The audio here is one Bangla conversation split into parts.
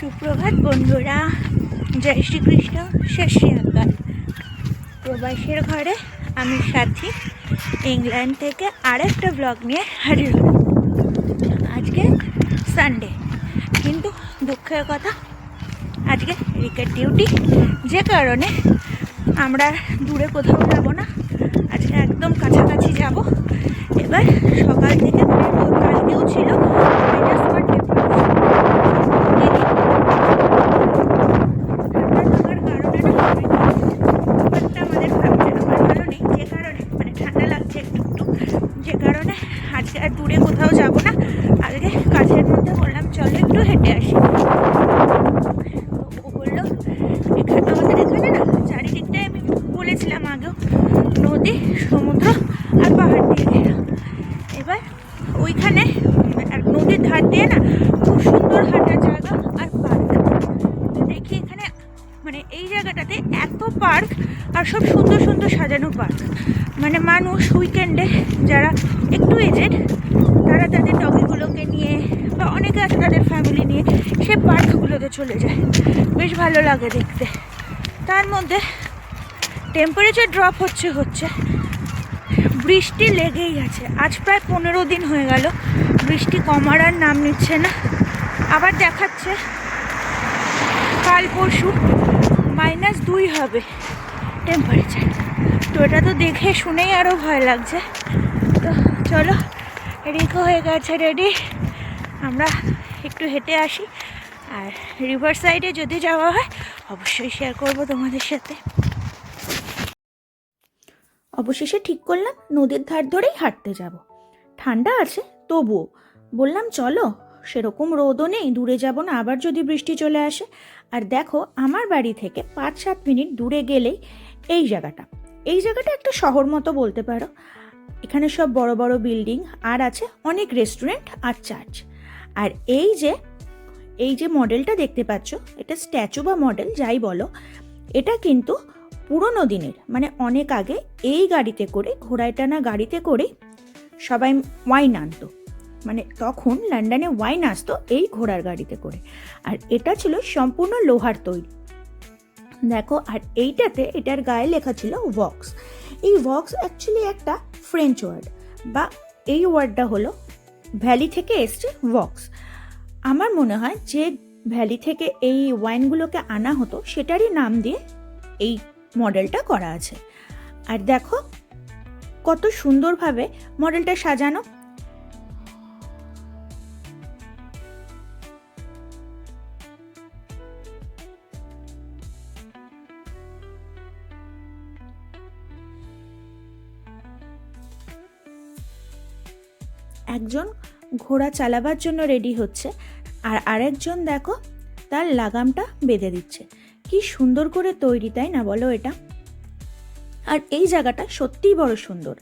সুপ্রভাত বন্ধুরা, জয় শ্রীকৃষ্ণ শেষ শ্রীকাল প্রবাসের ঘরে আমি সাথী, ইংল্যান্ড থেকে আরেকটা ব্লগ নিয়ে হাজির আজকে সানডে কিন্তু দুঃখের কথা, আজকে রিকেট ডিউটি যে কারণে আমরা দূরে কোথাও যাব না, আজকে একদম কাছাকাছি যাব। এবার সকাল থেকে কালকেও ছিল minus one temperature। দেখি ঠান্ডা লাগার কারণে না ব্যাপারটা আমাদের ভাবছে আমার ভালো নেই যে কারণে মানে ঠান্ডা লাগছে একটু একটু যে কারণে আজকে আর দূরে কোথাও যাব না আজকে কাছের মধ্যে বললাম চলো একটু হেঁটে আসি তো ও বলল এখানে আমাদের এখানে না চারিদিকটাই আমি বলেছিলাম আগেও নদী সমুদ্র আর পাহাড় দিয়ে ঘেরা এবার ওইখানে নদীর ধার দিয়ে না খুব সুন্দর হাঁটার জায়গা আর পার্ক। তো দেখি এখানে মানে এই জায়গাটাতে এত পার্ক আর সব সুন্দর সুন্দর সাজানো পার্ক। মানে মানুষ উইকেন্ডে যারা একটু এজেড তারা তাদের ডগিগুলোকে নিয়ে বা অনেকে আছে তাদের ফ্যামিলি নিয়ে সে পার্কগুলোতে চলে যায়। বেশ ভালো লাগে দেখতে। তার মধ্যে টেম্পারেচার ড্রপ হচ্ছে হচ্ছে। বৃষ্টি লেগেই আছে। আজ প্রায় পনেরো দিন হয়ে গেল। বৃষ্টি কমার আর নাম নিচ্ছে না। আবার দেখাচ্ছে। কাল পরশু মাইনাস দুই হবে টেম্পারেচার তো এটা তো দেখে শুনেই আরও ভয় লাগছে। তো চলো, রিকো হয়ে গেছে রেডি আমরা একটু হেঁটে আসি। আর রিভার সাইডে যদি যাওয়া হয়, অবশ্যই শেয়ার করব তোমাদের সাথে। অবশেষে ঠিক করলাম, নদীর ধার ধরেই হাঁটতে যাব। ঠান্ডা আছে, তবুও। বললাম, চলো, সেরকম রোদও নেই, দূরে যাব না, আবার যদি বৃষ্টি চলে আসে। আর দেখো, আমার বাড়ি থেকে পাঁচ সাত মিনিট দূরে গেলেই এই জায়গাটা। এই জায়গাটা একটা শহর মতো বলতে পারো। এখানে সব বড় বড় বিল্ডিং, আর আছে অনেক রেস্টুরেন্ট আর চার্চ। আর এই যে এই যে মডেলটা দেখতে পাচ্ছ, এটা স্ট্যাচু বা মডেল, যাই বলো, এটা কিন্তু পুরোনো দিনের মানে অনেক আগে এই গাড়িতে করে ঘোড়ায় টানা গাড়িতে করে সবাই ওয়াইন আনতো। মানে তখন লন্ডনে ওয়াইন আসতো এই ঘোড়ার গাড়িতে করে। আর এটা ছিল সম্পূর্ণ লোহার তৈরি। দেখো, আর এইটাতে, এটার গায়ে লেখা ছিল ভক্স। এই ভক্স অ্যাকচুয়ালি একটা ফ্রেঞ্চ ওয়ার্ড বা এই ওয়ার্ডটা হলো ভ্যালি থেকে এসছে ভক্স। আমার মনে হয় যে ভ্যালি থেকে এই ওয়াইনগুলোকে আনা হতো, সেটারই নাম দিয়ে এই মডেলটা করা আছে। আর দেখো কত সুন্দরভাবে মডেলটা সাজানো। একজন ঘোড়া চালাবার জন্য রেডি হচ্ছে। আর আরেকজন দেখো তার লাগামটা বেঁধে দিচ্ছে। কি সুন্দর করে তৈরি, তাই না বলো এটা? আর এই জায়গাটা সত্যিই বড় সুন্দর।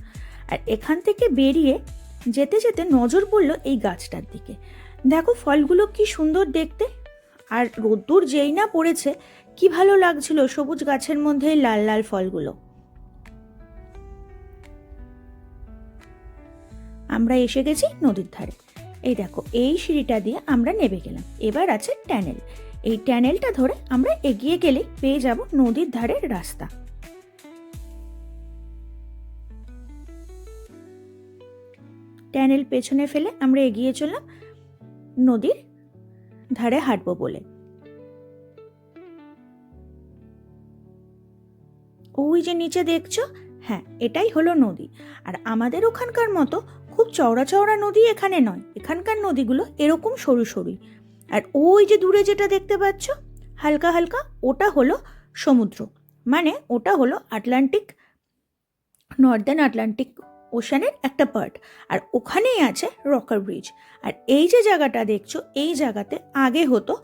আর এখান থেকে বেরিয়ে যেতে যেতে নজর পড়ল এই গাছটার দিকে। দেখো ফলগুলো কি সুন্দর দেখতে। আর রোদ্দুর যেই না পড়েছে, কি ভালো লাগছিল সবুজ গাছের মধ্যে লাল লাল ফলগুলো। আমরা এসে গেছি নদীর ধারে। এই দেখো, এই সিঁড়িটা দিয়ে আমরা নেমে গেলাম। এবার আছে ট্যানেল। এই ট্যানেলটা ধরে আমরা এগিয়ে গেলে পেয়ে যাব নদীর ধারের রাস্তা। ট্যানেল পেছনে ফেলে আমরা এগিয়ে চললাম নদীর ধারে হাঁটবো বলে। ওই যে নিচে দেখছ? হ্যাঁ এটাই হলো নদী। আর আমাদের ওখানকার মতো খুব চওড়া চওড়া নদী এখানে নয়। এখানকার নদীগুলো এরকম সরু সরুই আর ওই যে দূরে যেটা দেখতে পাচ্ছ, হালকা হালকা, ওটা হলো সমুদ্র। মানে ওটা হলো আটলান্টিক, নর্দার্ন আটলান্টিক ওশানের একটা পার্ট। আর ওখানেই আছে রকার ব্রিজ। আর এই যে জায়গাটা দেখছ, এই জায়গাতে আগে হতো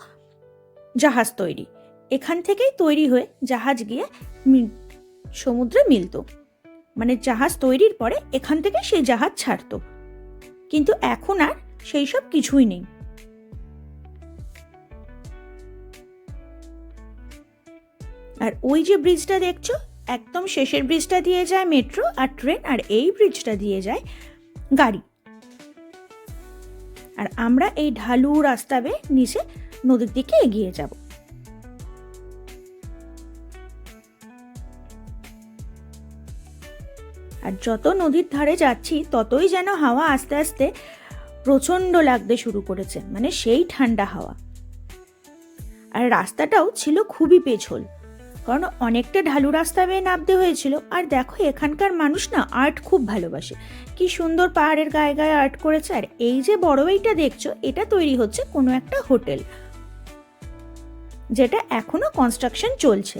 জাহাজ তৈরি। এখান থেকেই তৈরি হয়ে জাহাজ গিয়ে সমুদ্রে মিলতো। মানে জাহাজ তৈরির পরে এখান থেকে সেই জাহাজ ছাড়তো। কিন্তু এখন আর সেই সব কিছুই নেই। আর ওই যে ব্রিজটা দেখছ, একদম শেষের ব্রিজটা দিয়ে যায় মেট্রো আর ট্রেন আর এই ব্রিজটা দিয়ে যায় গাড়ি। আর আমরা এই ঢালু রাস্তা বেয়ে নিচে নদীর দিকে এগিয়ে যাব। আর যত নদীর ধারে যাচ্ছি, ততই যেন হাওয়া আস্তে আস্তে প্রচণ্ড লাগতে শুরু করেছে মানে সেই ঠান্ডা হাওয়া। আর রাস্তাটাও ছিল খুবই পেছল। কারণ অনেকটা ঢালু রাস্তা বেয়ে নামতে হয়েছিল। আর দেখো, এখানকার মানুষ না আর্ট খুব ভালোবাসে। কি সুন্দর পাহাড়ের গায়ে গায়ে আর্ট করেছে। আর এই যে বড় এইটা দেখছ, এটা তৈরি হচ্ছে কোনো একটা হোটেল, যেটা এখনও কনস্ট্রাকশন চলছে।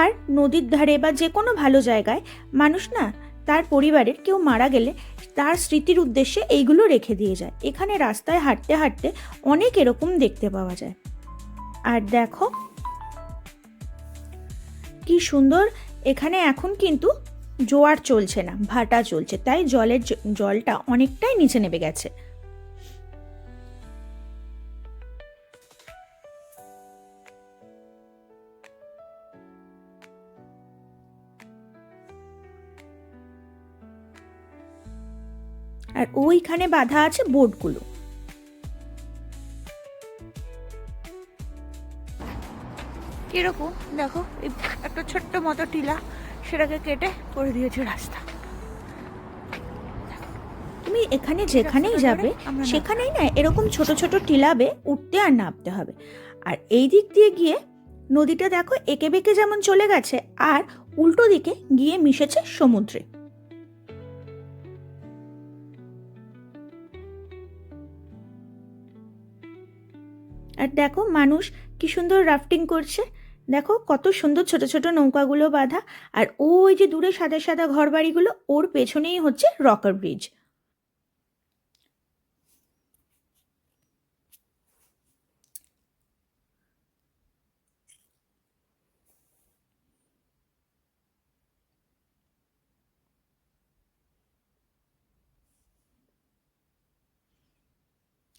আর নদীর ধারে বা যে কোনো ভালো জায়গায় মানুষ না তার পরিবারের কেউ মারা গেলে তার স্মৃতির উদ্দেশ্যে এইগুলো রেখে দিয়ে যায়। এখানে রাস্তায় হাঁটতে হাঁটতে অনেক এরকম দেখতে পাওয়া যায়। আর দেখো কি সুন্দর, এখানে এখন কিন্তু জোয়ার চলছে না, ভাটা চলছে, তাই জলের জলটা অনেকটাই নিচে নেমে গেছে। আর ওইখানে বাঁধা আছে বোটগুলো। কীরকম দেখো এই একটা ছোট্ট মতো টিলা সেটাকে কেটে করে দিয়েছে রাস্তা। তুমি এখানে যেখানেই যাবে সেখানেই না এরকম ছোট ছোট টিলাবে উঠতে আর নামতে হবে। আর এই দিক দিয়ে গিয়ে নদীটা দেখো এঁকে বেঁকে যেমন চলে গেছে আর উল্টো দিকে গিয়ে মিশেছে সমুদ্রে। আর দেখো মানুষ কি সুন্দর রাফটিং করছে। দেখো কত সুন্দর ছোট ছোট নৌকাগুলো বাঁধা, আর ওই যে দূরে সাদা সাদা ঘরবাড়িগুলো, ওর পেছনেই হচ্ছে রকার ব্রিজ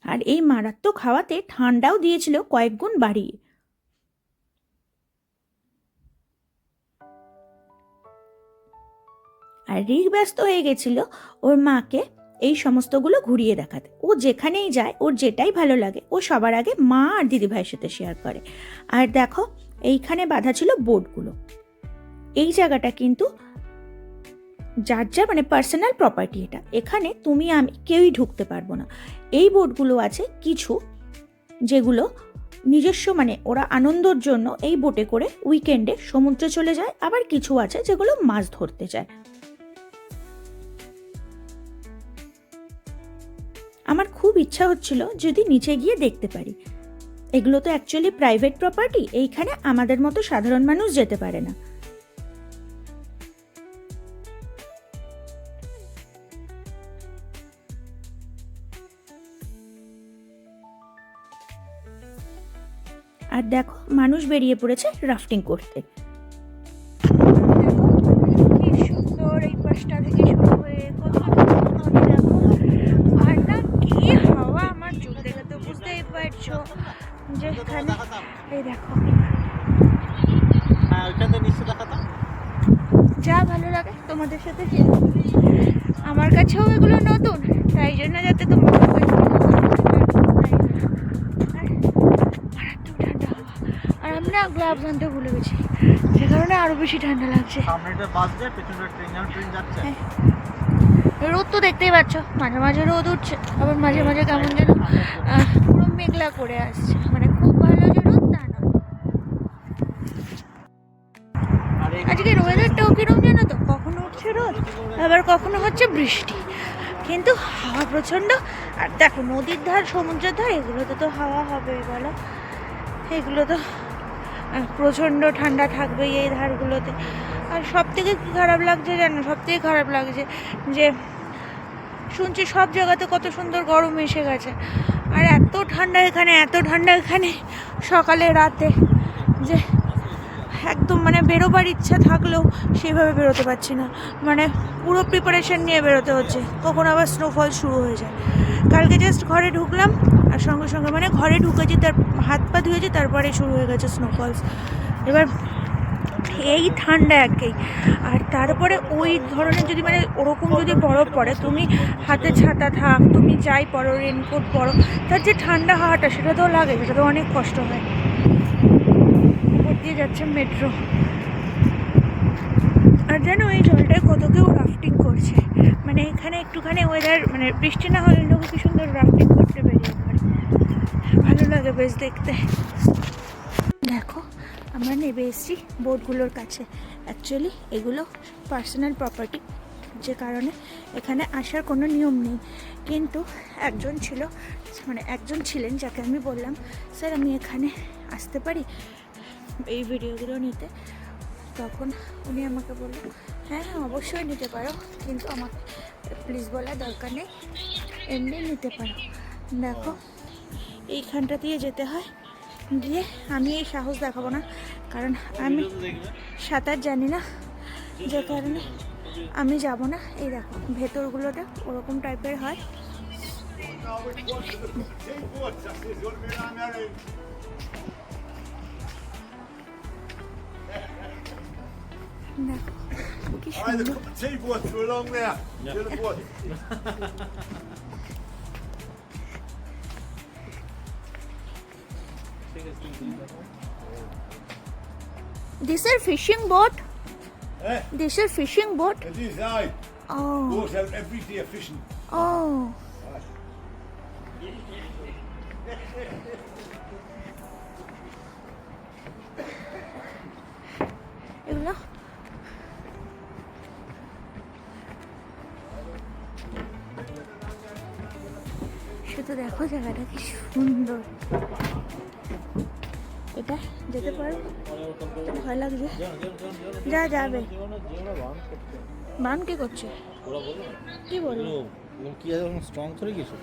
আর এই মারাত্মক হাওয়াতে ঠান্ডাও দিয়েছিল কয়েক গুণ বাড়িয়ে। আর রিক ব্যস্ত হয়ে গেছিল ওর মাকে এই সমস্তগুলো ঘুরিয়ে দেখাতে। ও যেখানেই যায়, ওর যেটাই ভালো লাগে, ও সবার আগে মা আর দিদিভাইয়ের সাথে শেয়ার করে। আর দেখো, এইখানে বাঁধা ছিল বোর্ডগুলো এই জায়গাটা কিন্তু যার যা মানে পার্সোনাল প্রপার্টি এটা। এখানে তুমি আমি কেউই ঢুকতে পারব না। এই বোটগুলো আছে কিছু যেগুলো নিজস্ব মানে ওরা আনন্দর জন্য এই বোটে করে উইকেন্ডে সমুদ্রে চলে যায়, আবার কিছু আছে যেগুলো মাছ ধরতে যায়। আমার খুব ইচ্ছা হচ্ছিল যদি নিচে গিয়ে দেখতে পারি। এগুলো তো অ্যাকচুয়ালি প্রাইভেট প্রপার্টি এইখানে আমাদের মতো সাধারণ মানুষ যেতে পারে না। আর দেখো, মানুষ বেরিয়ে পড়েছে রাফটিং করতে। সুন্দর এই পাশটা থেকে শুরু হয়ে কত সুন্দর নদী দেখো আর না কি হাওয়া আমার চোখ দেখে তো বুঝতেই পারছ যে এখানে এই দেখো। হ্যাঁ যা ভালো লাগে তোমাদের সাথে আমার কাছেও এগুলো নতুন তাই জন্য যাতে তোমরা আর আমি না গ্লাভস আনতে ভুলে গেছি যে কারণে আরও বেশি ঠান্ডা লাগছে। হ্যাঁ। রোদ তো দেখতেই পাচ্ছ মাঝে মাঝে রোদ উঠছে আবার মাঝে মাঝে কেমন যেন মেঘলা করে আসছে। মানে খুব ভালো যে রোদ না। আর এই আজকের ওয়েদারটাও কিরম জানো তো? কখনো উঠছে রোদ আবার কখনো হচ্ছে বৃষ্টি। কিন্তু হাওয়া প্রচণ্ড আর দেখো নদীর ধার সমুদ্রের ধার এগুলোতে তো হাওয়া হবে বলো। এগুলো তো প্রচণ্ড ঠান্ডা থাকবে এই ধারগুলোতে। আর সব থেকে কী খারাপ লাগছে জানো? সব থেকে খারাপ লাগছে যে শুনছি সব জায়গাতে কত সুন্দর গরম এসে গেছে। আর এত ঠান্ডা এখানে, এত ঠান্ডা এখানে, সকালে, রাতে, যে একদম মানে বেরোবার ইচ্ছা থাকলেও সেভাবে বেরোতে পারছি না। মানে পুরো প্রিপারেশন নিয়ে বেরোতে হচ্ছে। কখন আবার স্নোফল শুরু হয়ে যায়। কালকে জাস্ট ঘরে ঢুকলাম আর সঙ্গে সঙ্গে মানে ঘরে ঢুকেছি, তার হাত পা ধুয়েছি, তারপরে শুরু হয়ে গেছে স্নোফলস এবার এই ঠান্ডা একেই আর তারপরে ওই ধরনের যদি মানে ওরকম যদি বরফ পড়ে, তুমি হাতে ছাতা থাক, তুমি যাই পরো রেনকোট পরো, তার যে ঠান্ডা হাওয়াটা সেটা তো লাগে, সেটা তো অনেক কষ্ট হয়। উপর দিয়ে যাচ্ছে মেট্রো আর জানো এই জলটায় কত কেউ রাফটিং করছে। মানে এখানে একটুখানি ওয়েদার মানে বৃষ্টি না হলে লোক কি সুন্দর রাফটিং করতে বেরিয়ে পড়ে। ভালো লাগে বেশ দেখতে। দেখো আমরা নেবে এসেছি বোটগুলোর কাছে। অ্যাকচুয়ালি এগুলো পার্সোনাল প্রপার্টি যে কারণে এখানে আসার কোনো নিয়ম নেই। কিন্তু একজন ছিল মানে একজন ছিলেন যাকে আমি বললাম, স্যার, আমি এখানে আসতে পারি এই ভিডিওগুলো নিতে? তখন উনি আমাকে বলল হ্যাঁ হ্যাঁ অবশ্যই নিতে পারো, কিন্তু আমাকে প্লিজ বলার দরকার নেই। এমনি নিতে পারো। দেখো, এইখানটা দিয়ে যেতে হয়। গিয়ে আমি এই সাহস দেখাবো না কারণ আমি সাঁতার জানি না যে কারণে আমি যাব না। এই দেখো ভেতরগুলোটা ওরকম টাইপের হয়। দেখো কি সুন্দর। This is fishing boat. Eh? This is fishing boat. It is I. Oh, Goes out every day fishing. oh. এগুলো শুধু দেখো জায়গাটা কি সুন্দর যেতে পারো। ভয় লাগছে। যা যাবে। বান কি করছে? কি বলব কি আছে স্ট্রং করে কিছু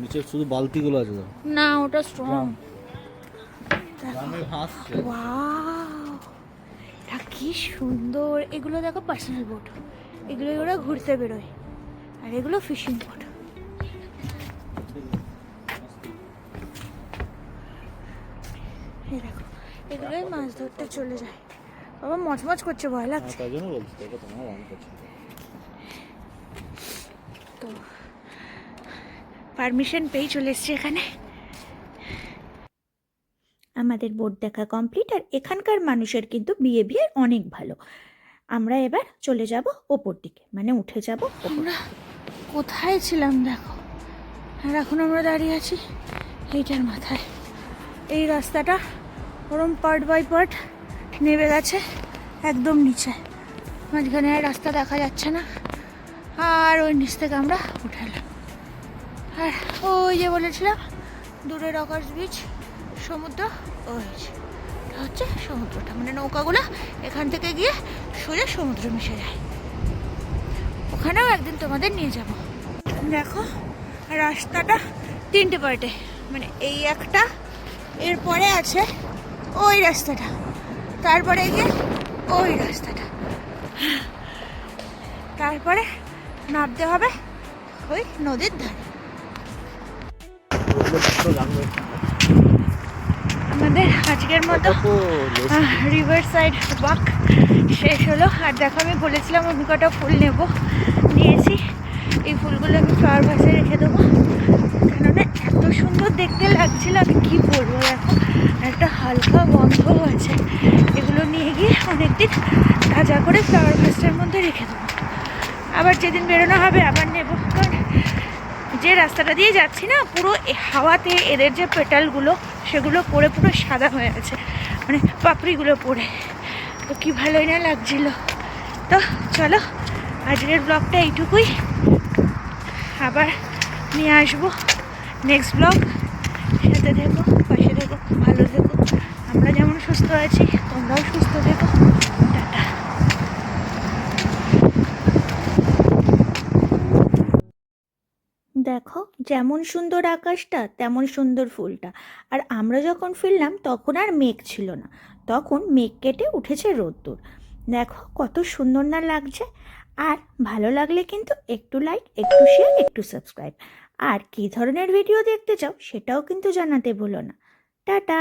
নিচে শুধু বালতিগুলো আছে না ওটা স্ট্রং এটা কি সুন্দর। এগুলো দেখো পার্সোনাল বোট এগুলো ওরা ঘুরতে বেরোয়। আর এগুলো ফিশিং বোট মাছ ধরতে চলে যায়। বাবা মচমচ করছে ভয় লাগছে। তাই জন্য বলছি দেখো তোমার বান করছে। তো পারমিশন পেয়ে চলে এসছি এখানে। আমাদের বোট দেখা কমপ্লিট আর এখানকার মানুষের কিন্তু বিহেভিয়ার অনেক ভালো। আমরা এবার চলে যাব ওপর দিকে মানে উঠে যাব আমরা কোথায় ছিলাম দেখো। আর এখন আমরা দাঁড়িয়ে আছি এইটার মাথায়। এই রাস্তাটা ওরম পার্ট বাই পার্ট নেমে গেছে, একদম নিচে। মাঝখানে রাস্তা দেখা যাচ্ছে না। আর ওই নিচ থেকে আমরা উঠে এলাম। আর ওই যে বলেছিলাম দূরে রকার্স বিচ সমুদ্র, ওই হচ্ছে সমুদ্রটা। মানে নৌকাগুলো এখান থেকে গিয়ে সোজা সমুদ্র মিশে যায়। ওখানেও একদিন তোমাদের নিয়ে যাব। দেখো, রাস্তাটা তিনটে পার্টে মানে এই একটা, এরপরে আছে ওই রাস্তাটা। তারপরে গিয়ে ওই রাস্তাটা। তারপরে নামতে হবে ওই নদীর ধারে। আমাদের আজকের মতো রিভার সাইড ওয়াক শেষ হলো। আর দেখো, আমি বলেছিলাম কটা ফুল নেব। এই ফুলগুলো আমি ফ্লাওয়ার ভাসে রেখে দেবো। কেননা এত সুন্দর দেখতে লাগছিল, আমি কী বলব দেখো? একটা হালকা গন্ধও আছে। এগুলো নিয়ে গিয়ে অনেক অনেকদিন তাজা করে ফ্লাওয়ার ভাসটার মধ্যে রেখে দেবো। আবার যেদিন বেরোনো হবে আবার নেব। কারণ যে রাস্তাটা দিয়ে যাচ্ছি না, পুরো হাওয়াতে এদের যে পেটালগুলো, সেগুলো পড়ে পুরো সাদা হয়ে আছে। মানে পাপড়িগুলো পড়ে। তো কী ভালোই না লাগছিল। তো চলো, আজকের ব্লগটা এইটুকুই। আবার নিয়ে আসব। নেক্সট ব্লগ সাথে থেকো, পাশে থেকো, ভালো থেকো। আমরা যেমন সুস্থ আছি, তোমরাও সুস্থ থেকো। দেখো, যেমন সুন্দর আকাশটা, তেমন সুন্দর ফুলটা। আর আমরা যখন ফিরলাম, তখন আর মেঘ ছিল না। তখন মেঘ কেটে উঠেছে রোদ্দুর। দেখো, কত সুন্দর না লাগছে। আর ভালো লাগলে কিন্তু একটু লাইক একটু শেয়ার একটু সাবস্ক্রাইব আর কী ধরনের ভিডিও দেখতে চাও সেটাও কিন্তু জানাতে ভুলো না। টাটা!